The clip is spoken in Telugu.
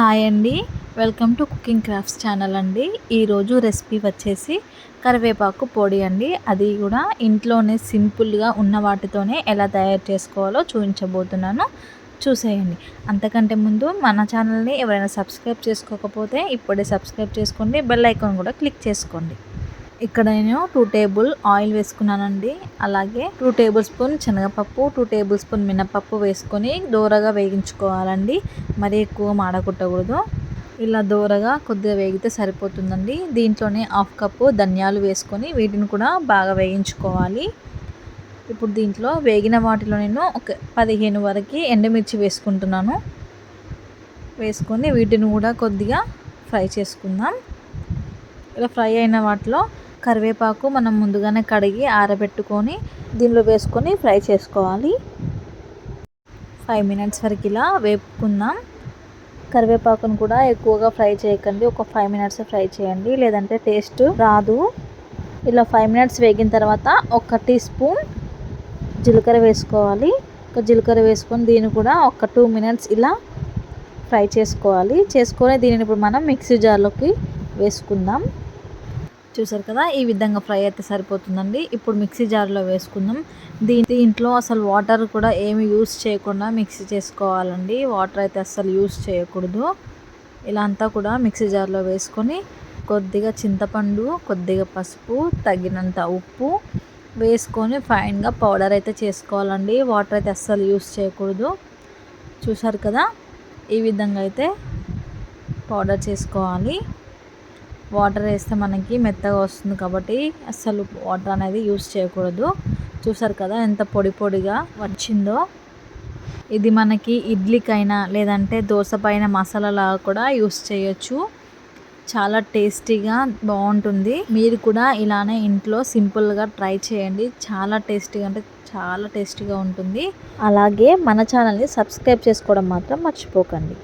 హాయ్ అండి. Welcome to cooking crafts channel అండి. ఈరోజు రెసిపీ వచ్చేసి కరివేపాకు పొడి అండి. అది కూడా ఇంట్లోనే సింపుల్గా ఉన్న వాటితోనే ఎలా తయారు చేసుకోవాలో చూపించబోతున్నాను. చూసేయండి. అంతకంటే ముందు మన ఛానల్ని ఎవరైనా సబ్స్క్రైబ్ చేసుకోకపోతే ఇప్పుడే సబ్స్క్రైబ్ చేసుకోండి. బెల్ ఐకాన్ కూడా క్లిక్ చేసుకోండి. ఇక్కడ నేను టూ టేబుల్ ఆయిల్ వేసుకున్నానండి. అలాగే టూ టేబుల్ స్పూన్ శనగపప్పు టూ టేబుల్ స్పూన్ మినపప్పు వేసుకొని దూరగా వేగించుకోవాలండి. మరీ ఎక్కువ మాడకుట్టకూడదు. ఇలా దూరగా కొద్దిగా వేగితే సరిపోతుందండి. దీంట్లోనే హాఫ్ కప్పు ధనియాలు వేసుకొని వీటిని కూడా బాగా వేయించుకోవాలి ఇప్పుడు దీంట్లో వేగిన వాటిలో నేను ఒక పదిహేను వరకు ఎండమిర్చి వేసుకుంటున్నాను. వేసుకొని వీటిని కూడా కొద్దిగా ఫ్రై చేసుకుందాం. ఇలా ఫ్రై అయిన వాటిలో కరివేపాకు మనం ముందుగానే కడిగి ఆరబెట్టుకొని దీనిలో వేసుకొని ఫ్రై చేసుకోవాలి. ఫైవ్ మినిట్స్ వరకు ఇలా వేపుకుందాం. కరివేపాకును కూడా ఎక్కువగా ఫ్రై చేయకండి. ఒక ఫైవ్ మినిట్స్ ఫ్రై చేయండి. లేదంటే టేస్ట్ రాదు. ఇలా ఫైవ్ మినిట్స్ వేగిన తర్వాత ఒక టీ స్పూన్ జీలకర్ర వేసుకోవాలి. ఒక జీలకర్ర వేసుకొని దీన్ని కూడా ఒక టూ మినిట్స్ ఇలా ఫ్రై చేసుకోవాలి. చేసుకొని దీనిని ఇప్పుడు మనం మిక్సీ జార్లోకి వేసుకుందాం. చూసారు కదా ఈ విధంగా ఫ్రై అయితే సరిపోతుందండి. ఇప్పుడు మిక్సీ జార్లో వేసుకుందాం. దీని దీంట్లో అసలు వాటర్ కూడా ఏమి యూస్ చేయకుండా మిక్సీ చేసుకోవాలండి. వాటర్ అయితే అస్సలు యూస్ చేయకూడదు. ఇలా అంతా కూడా మిక్సీ జార్లో వేసుకొని కొద్దిగా చింతపండు కొద్దిగా పసుపు తగినంత ఉప్పు వేసుకొని ఫైన్గా పౌడర్ అయితే చేసుకోవాలండి. వాటర్ అయితే అస్సలు యూస్ చేయకూడదు. చూసారు కదా ఈ విధంగా అయితే పౌడర్ చేసుకోవాలి. వాటర్ వేస్తే మనకి మెత్తగా వస్తుంది కాబట్టి అస్సలు వాటర్ అనేది యూస్ చేయకూడదు. చూసారు కదా ఎంత పొడి పొడిగా వచ్చిందో. ఇది మనకి ఇడ్లీకైనా లేదంటే దోశ పైన మసాలాలాగా కూడా యూస్ చేయొచ్చు. చాలా టేస్టీగా బాగుంటుంది. మీరు కూడా ఇలానే ఇంట్లో సింపుల్గా ట్రై చేయండి. చాలా టేస్టీగా అంటే చాలా టేస్టీగా ఉంటుంది. అలాగే మన ఛానల్ని సబ్స్క్రైబ్ చేసుకోవడం మాత్రం మర్చిపోకండి.